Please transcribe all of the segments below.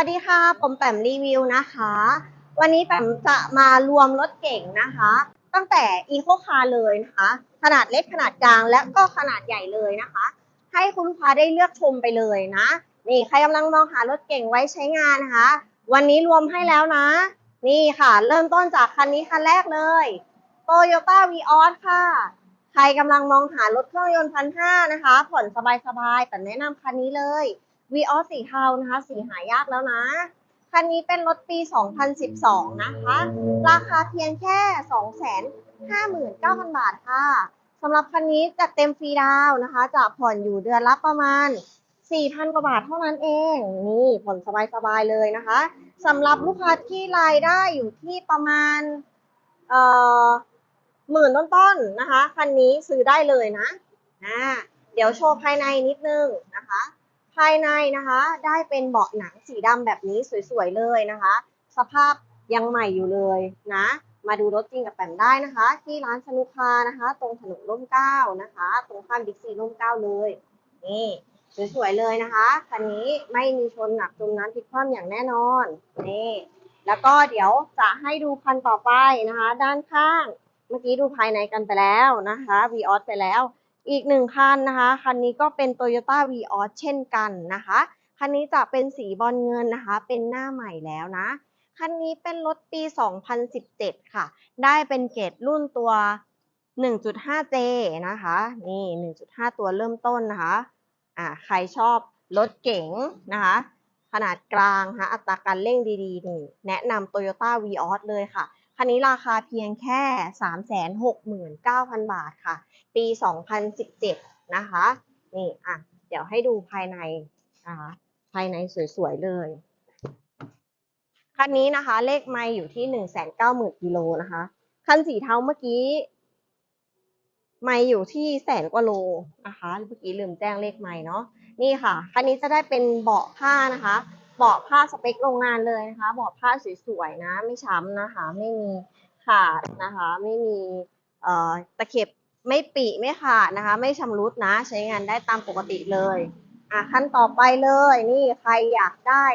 วัสดีค่ะ ผมแปมรีวิวนะคะ วันนี้แปมจะมารวมรถเก่งนะคะ ตั้งแต่อีโคคาร์เลยนะคะ ขนาดเล็กขนาดกลางและก็ขนาดใหญ่เลยนะคะ ให้คุณลูกค้าได้เลือกชมไปเลยนะ นี่ใครกำลังมองหารถเก่งไว้ใช้งานนะคะ วันนี้รวมให้แล้วนะ นี่ค่ะ เริ่มต้นจากคันนี้คันแรกเลย Toyota v ีออสค่ะ ใครกำลังมองหารถเครื่องยนต์พันห้านะคะ ผ่อนสบายๆแต่แนะนำคันนี้เลย v ีออสสีเทานะคะ สีหายากแล้วนะ คันนี้เป็นรถปี 2012 นะคะ ราคาเพียงแค่ 259,000 บาทค่ะสำหรับคันนี้จัดเต็มฟรีดาวน์นะคะ จะผ่อนอยู่เดือนละประมาณ 4,000 กว่าบาทเท่านั้นเอง นี่ผ่อนสบายๆเลยนะคะสำหรับลูกค้าที่รายได้อยู่ที่ประมาณ เอ่อหมื่นต้นๆนะคะ คันนี้ซื้อได้เลยนะอ่าเดี๋ยวโชว์ภายในนิดนึงนะคะ ภายในนะคะ ได้เป็นเบาะหนังสีดำแบบนี้สวยๆเลยนะคะ สภาพยังใหม่อยู่เลยนะ มาดูรถจริงกับแปมได้นะคะ ที่ร้านสนุกคานะคะ ตรงถนนร่มเกล้านะคะ ตรงข้ามบิ๊กซีร่มเกล้าเลยนี่สวยๆเลยนะคะคันนี้ไม่มีชนหนักจมน้ำพลิกคว่ำอย่างแน่นอนนี่แล้วก็เดี๋ยวจะให้ดูคันต่อไปนะคะ ด้านข้าง เมื่อกี้ดูภายในกันไปแล้วนะคะวีออสไปแล้ว อีกหนึ่งคันนะคะคันนี้ก็เป็น Toyota v ีออสเช่นกันนะคะคันนี้จะเป็นสีบอลเงินนะคะ เป็นหน้าใหม่แล้วนะ คันนี้เป็นรถปี 2017 ค่ะ ได้เป็นเกรดรุ่นตัว 1.5J นะคะ นี่ 1.5 ตัวเริ่มต้นนะคะ อ่า ใครชอบรถเก๋งนะคะ ขนาดกลางนะอัตราการเร่งดีๆ นี่ แนะนำ Toyota v ีออสเลยค่ะ คันนี้ราคาเพียงแค่ 369,000 บาทค่ะ ปี 2017 นะคะ นี่อะเดี๋ยวให้ดูภายในนะคะภายในสวยๆเลยคันนี้นะคะ เลขไม่อยู่ที่ 190,000กิโลนะคะคันสีเทาเมื่อกี้ ไม่อยู่ที่แสนกว่าโลนะคะเมื่อกี้ลืมแจ้งเลขไม่เนาะนี่ค่ะคันนี้จะได้เป็นเบาะผ้านะคะเบาะผ้าสเปคโรงงานเลยนะคะเบาะผ้าสวยๆนะ ไม่ช้ำนะคะ ไม่มีขาดนะคะ ไม่มีเอ่อตะเข็บ ไม่ปีไม่ขาดนะคะ ไม่ชำรุดนะ ใช้งานได้ตามปกติเลยอะขั้นต่อไปเลยนี่ใครอยากได้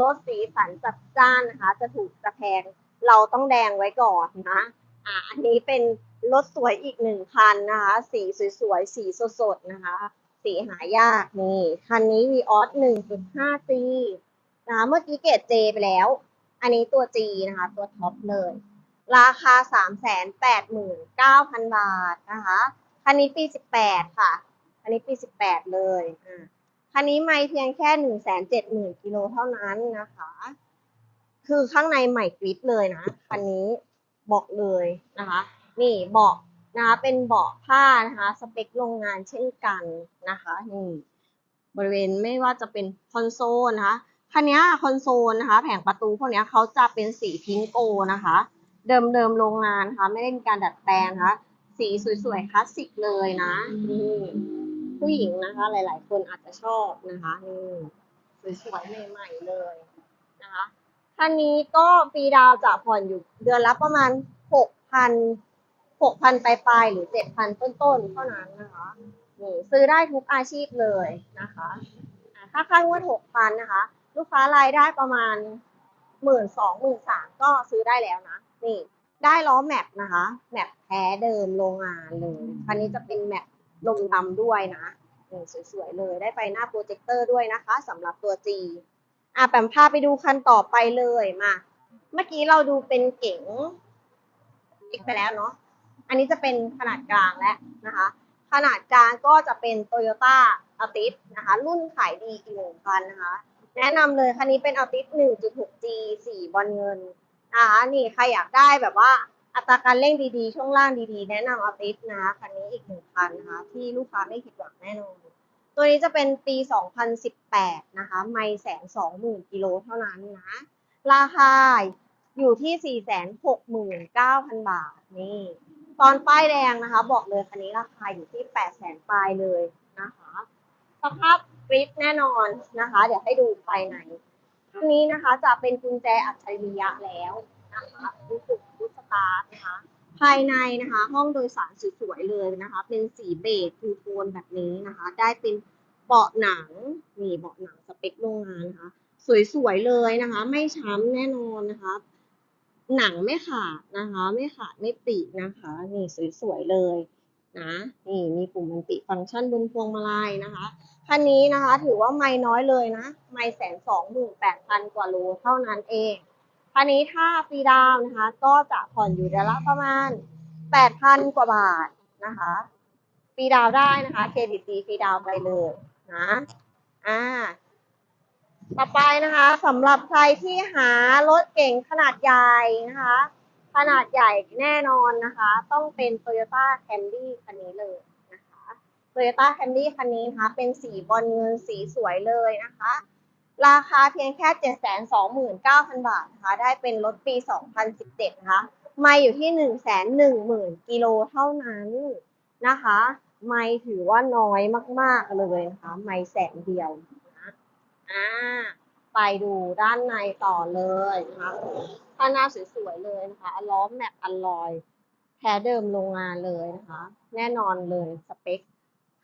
รถสีสันจัดจ้านนะคะ จะถูกจะแพงเราต้องแดงไว้ก่อนนะอะอันนี้เป็นรถสวยอีกหนึ่งคันนะคะ สีสวยๆ สีสดๆนะคะ สีหายากนี่คันนี้ v ีออส 1.5 G นะคะเมื่อกี้เกรด J ไปแล้ว อันนี้ตัว G นะคะ ตัวท็อปเลย ราคา 389,000 บาทนะคะคันนี้ปี 18 ค่ะคันนี้ปี 18 เลยอ่าคันนี้ไม่เพียงแค่ 170,000กิโลเท่านั้นนะคะ คือข้างในใหม่กริปเลยนะคันนี้บอกเลยนะคะ นี่เบาะนะคะเป็นเบาะผ้านะคะสเปคโรงงานเช่นกันนะคะนี่บริเวณไม่ว่าจะเป็นคอนโซลนะคะคันนี้คอนโซลนะคะ แผงประตูพวกนี้เขาจะเป็นสีพิงโกนะคะ เดิมเดิมๆโรงงานนะคะไม่ได้มีการดัดแปลงนะคะสีสวยๆคลาสสิกเลยนะนี่ผู้หญิงนะคะ หลาย ๆ คนอาจจะชอบนะคะนี่สวยๆใหม่ๆเลยนะคะคันนี้ก็ฟรีดาวน์จะผ่อนอยู่เดือนละประมาณหกพันหกพันปลายๆหรือเจ็ดพันต้นๆเท่านั้นนะคะนี่ซื้อได้ทุกอาชีพเลยนะคะอ่าถ้าค่างวดหกพันนะคะ ลูกค้ารายได้ประมาณหมื่นสองหมื่นสามก็ซื้อได้แล้วนะ นี่ได้ล้อแม็กนะคะแม็กแท้เดิมโรงงานเลยคันนี้จะเป็นแม็กลมดำด้วยนะนี่สวยๆเลยได้ไฟหน้าโปรเจคเตอร์ด้วยนะคะสำหรับตัว G อะแปมพาไปดูคันต่อไปเลยมา เมื่อกี้เราดูเป็นเก๋งอีกไปแล้วเนาะอันนี้จะเป็นขนาดกลางแล้วนะคะ ขนาดกลางก็จะเป็น Toyota Altis นะคะ รุ่นขายดีอีกหนึ่งคันนะคะ แนะนำเลยคันนี้เป็น Altis 1.6G สีบอลเงิน นะคะนี่ใครอยากได้แบบว่าอัตราการเร่งดีๆ ช่วงล่างดีๆ แนะนำ Altis นะคะคันนี้อีกหนึ่งคันนะคะที่ลูกค้าไม่ผิดหวังแน่นอนตัวนี้จะเป็นปี 2018 นะคะ ไม่แสนสองหมื่นกิโลเท่านั้นนะ ราคาอยู่ที่ 469,000 บาทนี่ ตอนป้ายแดงนะคะ บอกเลยคันนี้ราคาอยู่ที่ 800,000ปลายเลยนะคะ สภาพกริปแน่นอนนะคะ เดี๋ยวให้ดูภายใน อันนี้นะคะจะเป็นกุญแจอัจฉริยะแล้วนะคะรู้สึกรู้สตาร์ทนะคะ ภายในนะคะ ห้องโดยสารสวยๆเลยนะคะ เป็นสีเบจทูโทนแบบนี้นะคะ ได้เป็นเบาะหนังนี่เบาะหนังสเปคโรงงานนะคะ สวยๆเลยนะคะ ไม่ช้ำแน่นอนนะคะหนังไม่ขาดนะคะ ไม่ขาดไม่ตินะคะ นี่สวยๆเลย นะนี่มีปุ่มมันติฟังก์ชันบนพวงมาลัยนะคะคันนี้นะคะถือว่าไม่น้อยเลยนะ ไม่แสนสองหมื่นแปดพันกว่าโลเท่านั้นเองคันนี้ถ้าฟรีดาวนะคะ ก็จะผ่อนอยู่เดือนละประมาณแปดพันกว่าบาทนะคะฟรีดาวได้นะคะเครดิตดีฟรีดาวไปเลยนะอ่าต่อไปนะคะสำหรับใครที่หารถเก๋งขนาดใหญ่นะคะ ขนาดใหญ่แน่นอนนะคะ ต้องเป็น Toyota Camry คันนี้เลยนะคะ Toyota Camry คันนี้นะคะเป็นสีบอลเงินสีสวยเลยนะคะ ราคาเพียงแค่ 729,000 บาทนะคะ ได้เป็นรถปี 2017 นะคะ ไม่อยู่ที่ 110,000 กิโลเท่านั้นนะคะ ไม่ถือว่าน้อยมากๆเลยนะคะ ไม่แสนเดียวนะอ่าไปดูด้านในต่อเลยนะคะ ข้างหน้าสวยๆเลยนะคะล้อมแม็กอลลอยแท้เดิมโรงงานเลยนะคะ แน่นอนเลยสเปค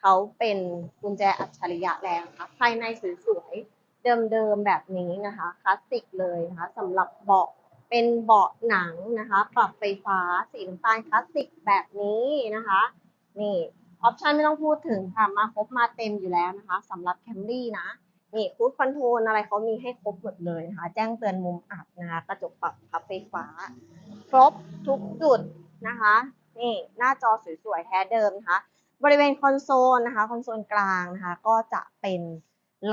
เขาเป็นกุญแจอัจฉริยะแล้วนะคะภายในสวยๆเดิมๆแบบนี้นะคะคลาสสิกเลยนะคะสำหรับเบาะเป็นเบาะหนังนะคะ ปรับไฟฟ้าสีน้ำตาลคลาสสิกแบบนี้นะคะ นี่ออปชันไม่ต้องพูดถึงค่ะมาครบมาเต็มอยู่แล้วนะคะสำหรับแคมรี่นะ นี่คูดคอนโทรลอะไรเขามีให้ครบหมดเลยนะคะ แจ้งเตือนมุมอับนะคะ กระจกปรับพับไฟฟ้า ครบทุกจุดนะคะ นี่หน้าจอสวยๆแท้เดิมนะคะ บริเวณคอนโซลนะคะ คอนโซลกลางนะคะ ก็จะเป็น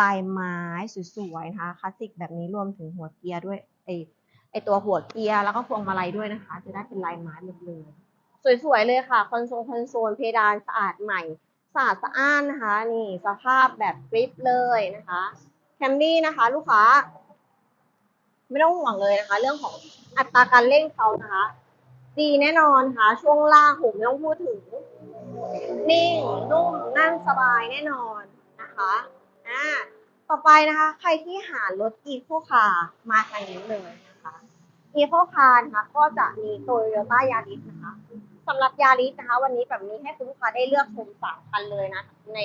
ลายไม้สวยๆนะคะคลาสสิกแบบนี้รวมถึงหัวเกียร์ด้วยไอไอตัวหัวเกียร์แล้วก็พวงมาลัยด้วยนะคะ จะได้เป็นลายไม้หมดเลย สวยๆเลยค่ะ คอนโซลคอนโซลเพดานสะอาดใหม่ สะอาดสะอ้านนะคะ นี่สภาพแบบกริปเลยนะคะแคมรี่นะคะ ลูกค้า ไม่ต้องห่วงเลยนะคะ เรื่องของอัตราการเร่งเขานะคะดีแน่นอนค่ะ ช่วงล่างผมไม่ต้องพูดถึง นิ่ง นุ่มนั่งสบายแน่นอนนะคะอ่าต่อไปนะคะ ใครที่หารถอีโคคาร์มาทางนี้เลยนะคะอีโคคาร์นะคะก็จะมีโตโยต้ายาริสนะคะ สำหรับยาริสนะคะ วันนี้แบบนี้ให้คุณลูกค้าได้เลือกชมสามคันเลยนะ ใน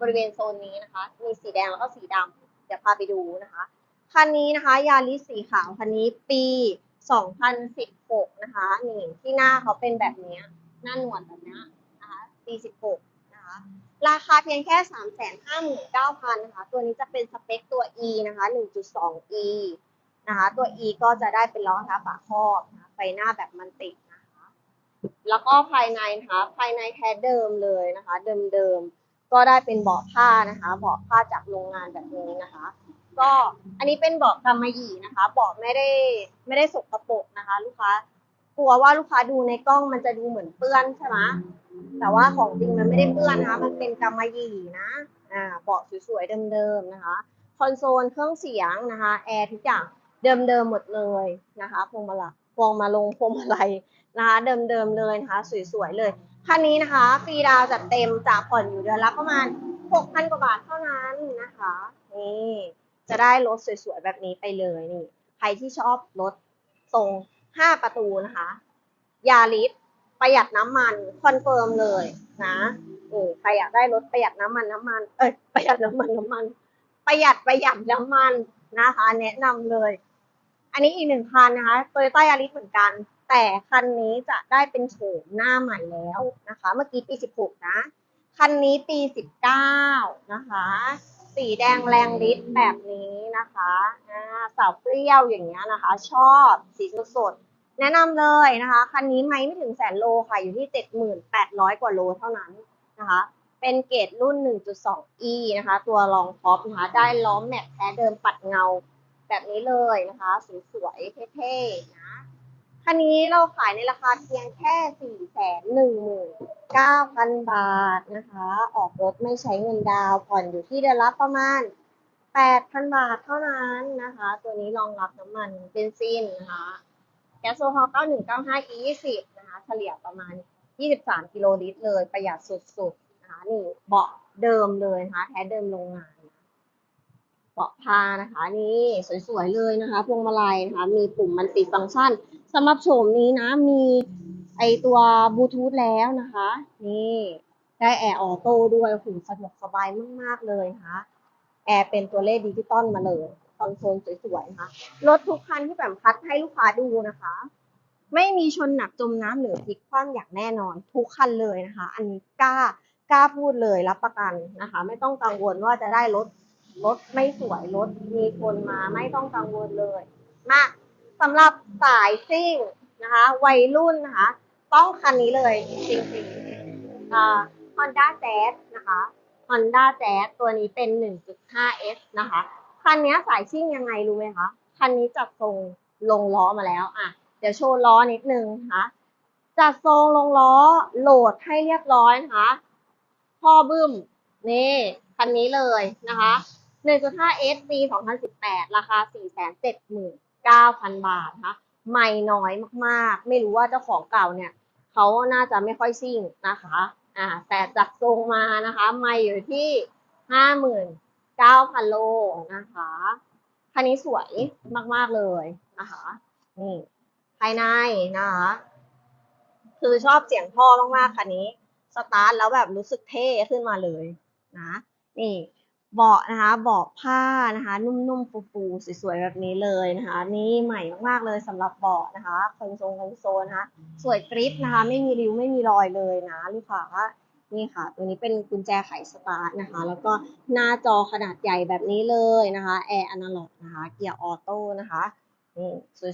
บริเวณโซนนี้นะคะ มีสีแดงแล้วก็สีดำเดี๋ยวพาไปดูนะคะคันนี้นะคะยาริสสีขาวคันนี้ปี 2016 นะคะนี่ที่หน้าเขาเป็นแบบนี้หน้าหนวดแบบนี้นะคะปี 16 นะคะราคาเพียงแค่ 359,000นะคะตัวนี้จะเป็นสเปคตัว E นะคะ 1.2E นะคะตัว E ก็จะได้เป็นล้อท้าฝาครอบนะคะไฟหน้าแบบมันติด แล้วก็ภายในนะคะภายในแท้เดิมเลยนะคะ เดิมๆก็ได้เป็นเบาะผ้านะคะเบาะผ้าจากโรงงานแบบนี้นะคะ ก็อันนี้เป็นเบาะกำมะหยี่นะคะเบาะไม่ได้ไม่ได้สกปรกนะคะ ลูกค้ากลัวว่าลูกค้าดูในกล้องมันจะดูเหมือนเปื้อนใช่ไหมแต่ว่าของจริงมันไม่ได้เปื้อนนะคะ มันเป็นกำมะหยี่นะอ่าเบาะสวยๆเดิมๆนะคะ คอนโซลเครื่องเสียงนะคะแอร์ทุกอย่างเดิมๆหมดเลยนะคะพวงมาลัย พวงมาลงพวงมาลัยนะคะเดิมๆเลยนะคะสวยๆเลยคันนี้นะคะฟรีดาวจัดเต็มจากผ่อนอยู่เดือนละประมาณ 6,000 กว่าบาทเท่านั้นนะคะนี่จะได้รถสวยๆแบบนี้ไปเลยนี่ใครที่ชอบรถทรง 5 ประตูนะคะยาริสประหยัดน้ำมันคอนเฟิร์มเลยนะนี่ใครอยากได้รถประหยัดน้ำมันน้ำมัน เอ้ยประหยัดน้ำมันน้ำมัน ประหยัดประหยัดน้ำมันนะคะ แนะนำเลย อันนี้อีกหนึ่งคันนะคะโตโยต้ายาริสเหมือนกัน แต่คันนี้จะได้เป็นโฉมหน้าใหม่แล้วนะคะ เมื่อกี้ปี 16 นะ คันนี้ปี 19 นะคะ สีแดงแรงฤทธิ์แบบนี้นะคะอ่าสาวเปรี้ยวอย่างเงี้ยนะคะ ชอบสีสดๆแนะนำเลยนะคะ คันนี้ไม่ไม่ถึงแสนโลค่ะ อยู่ที่ 7,800 กว่าโลเท่านั้นนะคะเป็นเกรดรุ่น 1.2e นะคะ ตัวรองท็อปนะคะ ได้ล้อมแม็กแท้เดิมปัดเงา แบบนี้เลยนะคะสวยๆเท่ๆนะคันนี้เราขายในราคาเพียงแค่สี่แสนหนึ่งหมื่นเก้าพันบาทนะคะ ออกรถไม่ใช้เงินดาวผ่อนอยู่ที่เดือนละประมาณแปดพันบาทเท่านั้นนะคะ ตัวนี้รองรับน้ำมันเบนซินนะคะแก๊สโซฮอล์9195 E 20นะคะ เฉลี่ยประมาณ 23 กิโลลิตรเลย ประหยัดสุดๆนะคะนี่เบาะเดิมเลยนะคะ แท้เดิมโรงงาน เบาะผ้านะคะนี่สวยๆเลยนะคะพวงมาลัยนะคะมีปุ่มมันติฟังก์ชันสำหรับโฉมนี้นะมีไอตัวบลูทูธแล้วนะคะนี่ได้แอร์ออโต้ด้วยโอ้โหสะดวกสบายมากๆเลยนะคะแอร์เป็นตัวเลขดิจิตอลมาเลยคอนโซลสวยๆนะคะรถทุกคันที่แบบคัดให้ลูกค้าดูนะคะ ไม่มีชนหนักจมน้ำหรือพลิกคว่ำอย่างแน่นอน ทุกคันเลยนะคะ อันนี้กล้ากล้าพูดเลยรับประกันนะคะ ไม่ต้องกังวลว่าจะได้รถ รถไม่สวยรถมีคนมาไม่ต้องกังวลเลยมาสำหรับสายซิ่งนะคะ วัยรุ่นนะคะ ต้องคันนี้เลยจริงๆอ่า Honda Jazz นะคะ Honda Jazz ตัวนี้เป็น 1.5S นะคะ คันนี้สายซิ่งยังไงรู้ไหมคะ คันนี้จัดทรงลงล้อมาแล้ว อะ เดี๋ยวโชว์ล้อนิดนึงนะคะจัดทรงลงล้อโหลดให้เรียบร้อยนะคะพ่อบึ้มนี่คันนี้เลยนะคะ 1.5S ปี2018 ราคา 479,000 บาทนะคะไม่น้อยมากๆ ไม่รู้ว่าเจ้าของเก่าเนี่ย เขาน่าจะไม่ค่อยซิ่งนะคะ อ่า แต่จัดทรงมานะคะ ไม่อยู่ที่ห้าหมื่นเก้าพันโลนะคะคันนี้สวยมากๆเลยนะคะ นี่ ภายในนะคะ คือชอบเสียงท่อมากๆคันนี้ สตาร์ทแล้วแบบรู้สึกเท่ขึ้นมาเลยนะ นี่ เบาะนะคะเบาะผ้านะคะ นุ่มๆฟูๆสวยๆแบบนี้เลยนะคะ นี่ใหม่มากๆเลยสำหรับเบาะนะคะคอนโซลคอนโซลนะคะสวยกริปนะคะ ไม่มีริ้วไม่มีรอยเลยนะลูกค้านี่ค่ะ ตัวนี้เป็นกุญแจไขสตาร์ทนะคะ แล้วก็หน้าจอขนาดใหญ่แบบนี้เลยนะคะแอร์อนาล็อกนะคะ เกียร์ออโต้นะคะนี่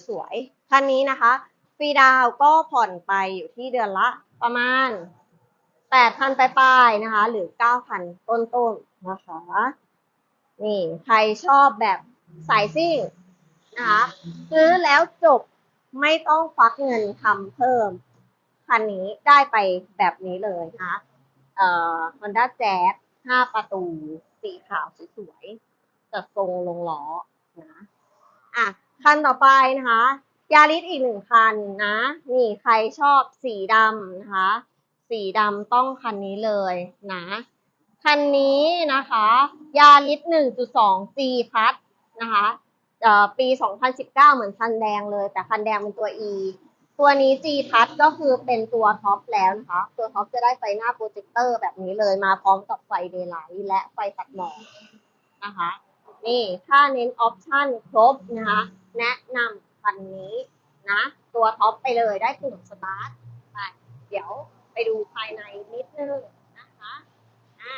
สวยๆคันนี้นะคะฟรีดาวก็ผ่อนไปอยู่ที่เดือนละประมาณ 8,000ปลายๆนะคะ หรือ9,000ต้นๆนนะคะ นี่ใครชอบแบบสายซิ่งนะคะซื้อแล้วจบไม่ต้องฟักเงินทำเพิ่ม คันนี้ได้ไปแบบนี้เลยนะคะเอ่อ Honda Jazz 5ประตู สีขาวสวยๆจัดทรงลงล้อนะอะ คันต่อไปนะคะยาริสอีกหนึ่งคันนะ นี่ใครชอบสีดำนะคะ สีดำต้องคันนี้เลยนะ คันนี้นะคะยาริส1.2 G พัทนะคะเอ่อปี 2019 เหมือนคันแดงเลย แต่คันแดงเป็นตัว E ตัวนี้ G พัทก็คือเป็นตัวท็อปแล้วนะคะ ตัวท็อปจะได้ไฟหน้าโปรเจคเตอร์แบบนี้เลยมาพร้อมกับไฟเดไลท์และไฟตัดหมอกนะคะ นี่ถ้าเน้นออปชั่นครบนะคะแนะนำคันนี้นะ ตัวท็อปไปเลยได้กลุ่มสตาร์ทไปเดี๋ยว ไปดูภายในนิดนึงนะคะอะ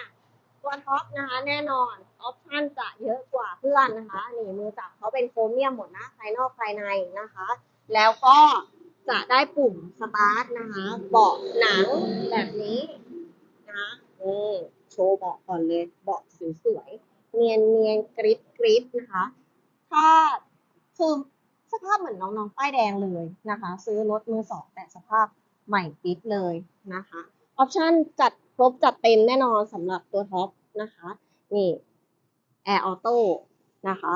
ตัวท็อปนะคะแน่นอนออปชั่นจะเยอะกว่าเพื่อนนะคะนี่มือจับเขาเป็นโครเมียมหมดนะภายนอกภายในนะคะ แล้วก็จะได้ปุ่มสตาร์ทนะคะเบาะหนังแบบนี้นะนี่โชว์เบาะก่อนเลยเบาะสวยๆเนียนเนียนกริบกริบนะคะ ถ้าคือสภาพเหมือนน้องๆป้ายแดงเลยนะคะ ซื้อรถมือสองแต่สภาพ ใหม่ปิ๊บเลยนะคะออปชันจัดครบจัดเต็มแน่นอนสำหรับตัวท็อปนะคะ นี่แอร์ออโต้นะคะ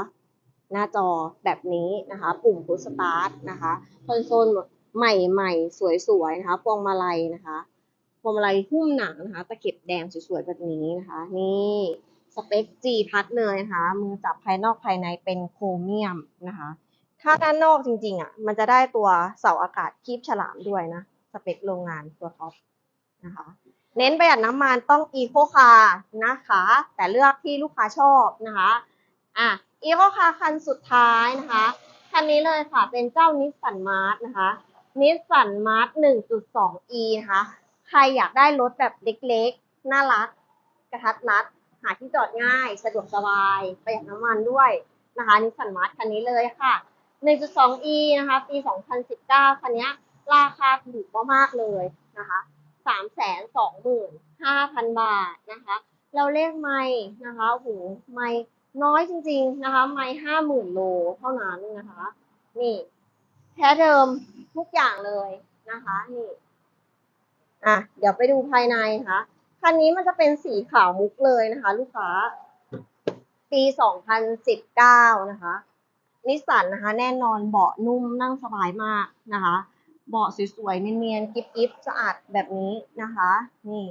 หน้าจอแบบนี้นะคะ ปุ่มพุชสตาร์ทนะคะคอนโซลใหม่ๆ สวยๆนะคะพวงมาลัยนะคะพวงมาลัยหุ้มหนังนะคะ ตะเข็บแดงสวยๆแบบนี้นะคะ นี่สเปค G พัดเลยนะคะ มือจับภายนอกภายในเป็นโครเมียมนะคะ ถ้าด้านนอกจริงๆอะ มันจะได้ตัวเสาอากาศคีบฉลามด้วยนะ สเปคโรงงานตัวท็อปนะคะ เน้นประหยัดน้ำมันต้อง Eco Car นะคะ แต่เลือกที่ลูกค้าชอบนะคะอะ Eco Car คันสุดท้ายนะคะคันนี้เลยค่ะเป็นเจ้านิสสันมาร์ t นะคะนิสสันมาร์ t 1.2e นะคะ ใครอยากได้รถแบบเล็กๆ น่ารัก กระทัดรัด หาที่จอดง่าย สะดวกสบาย ประหยัดน้ำมันด้วยนะคะนิสสันมาร์ t คันนี้เลยค่ะ 1.2e นะคะ ปี 2019 คันนี้ ราคาถูกมากๆเลยนะคะ325,000บาทนะคะเราเลขไม่นะคะโอ้โหไม่น้อยจริง ๆนะคะ ไม่ห้าหมื่นโลเท่านั้นนะคะ นี่แท้เดิมทุกอย่างเลยนะคะนี่อะเดี๋ยวไปดูภายในนะคะคันนี้มันจะเป็นสีขาวมุกเลยนะคะ ลูกค้า ปี2019นะคะนิสสันนะคะ แน่นอนเบาะนุ่มนั่งสบายมากนะคะ เบาะสวยๆเนียนๆกิ๊บๆสะอาดแบบนี้นะคะ นี่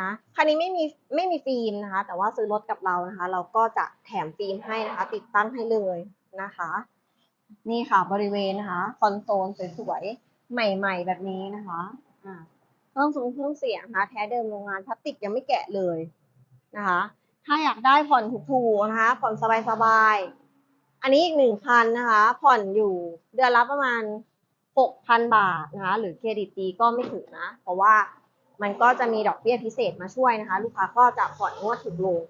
นะคันนี้ไม่มีไม่มีฟิล์มนะคะ แต่ว่าซื้อรถกับเรานะคะ เราก็จะแถมฟิล์มให้นะคะ ติดตั้งให้เลยนะคะ นี่ค่ะบริเวณนะคะคอนโซลสวยๆใหม่ ๆ แบบนี้นะคะอ่าเครื่องสูงเครื่องเสียงนะคะแท้เดิมโรงงานพลาสติกยังไม่แกะเลยนะคะ ถ้าอยากได้ผ่อนถูกๆนะคะ ผ่อนสบายๆอันนี้อีกหนึ่งคันนะคะ ผ่อนอยู่เดือนละประมาณ หกพันบาทนะคะ หรือเครดิตดีก็ไม่ถึงนะ เพราะว่ามันก็จะมีดอกเบี้ยพิเศษมาช่วยนะคะ ลูกค้าก็จะผ่อนงวดถูกลง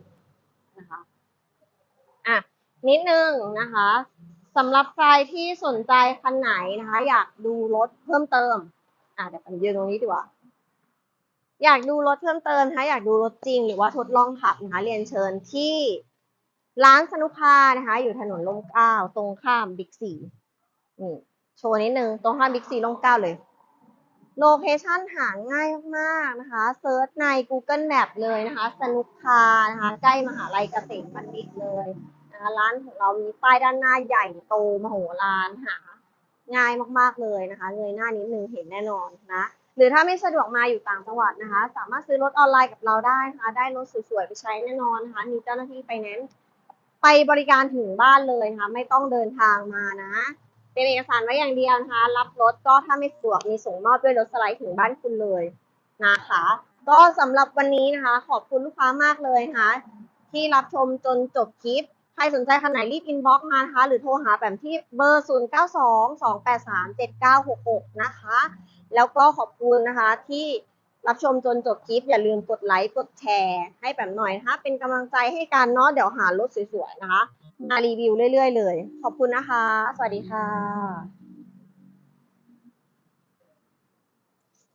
นะคะอะนิดนึงนะคะสำหรับใครที่สนใจคันไหนนะคะ อยากดูรถเพิ่มเติมอะเดี๋ยวผมยืนตรงนี้ดีกว่า อยากดูรถเพิ่มเติมนะคะ อยากดูรถจริงหรือว่าทดลองขับนะคะ เรียนเชิญที่ร้านสนุกคานะคะ อยู่ถนนลมเกล้าตรงข้ามบิ๊กซีนี่ โชว์นิดนึง ตรงข้ามบิ๊กซีลมเก้าเลย โลเคชั่นหาง่ายมากๆนะคะ เซิร์ชใน Google Map เลยนะคะ สนุกคานะคะ ใกล้มหาลัยเกษตรบัณฑิตเลยนะคะร้านของเรามีป้ายด้านหน้าใหญ่โตมโหฬารหา ง่ายมากๆเลยนะคะเงยหน้านิดนึงเห็นแน่นอนนะหรือถ้าไม่สะดวกมาอยู่ต่างจังหวัดนะคะ สามารถซื้อรถออนไลน์กับเราได้นะคะ ได้รถสวยๆไปใช้แน่นอนนะคะ มีเจ้าหน้าที่ไปแนนซ์ไปบริการถึงบ้านเลยนะคะ ไม่ต้องเดินทางมานะ เป็นเอกสารไว้อย่างเดียวนะคะ รับรถก็ถ้าไม่สะดวกมีส่งมอบด้วยรถสไลด์ถึงบ้านคุณเลยนะคะ ก็สำหรับวันนี้นะคะ ขอบคุณลูกค้ามากเลยนะคะที่รับชมจนจบคลิป ใครสนใจคันไหนรีบอินบ็อกซ์มานะคะ หรือโทรหาแบบที่เบอร์ 0 9 2 2 8 3 7 9 6 6 นะคะ แล้วก็ขอบคุณนะคะที่รับชมจนจบคลิป อย่าลืมกดไลค์กดแชร์ให้แบบหน่อยนะคะ เป็นกำลังใจให้กันเนาะเดี๋ยวหารถสวยๆนะคะ มารีวิวเรื่อยๆเลย ขอบคุณนะคะ สวัสดีค่ะ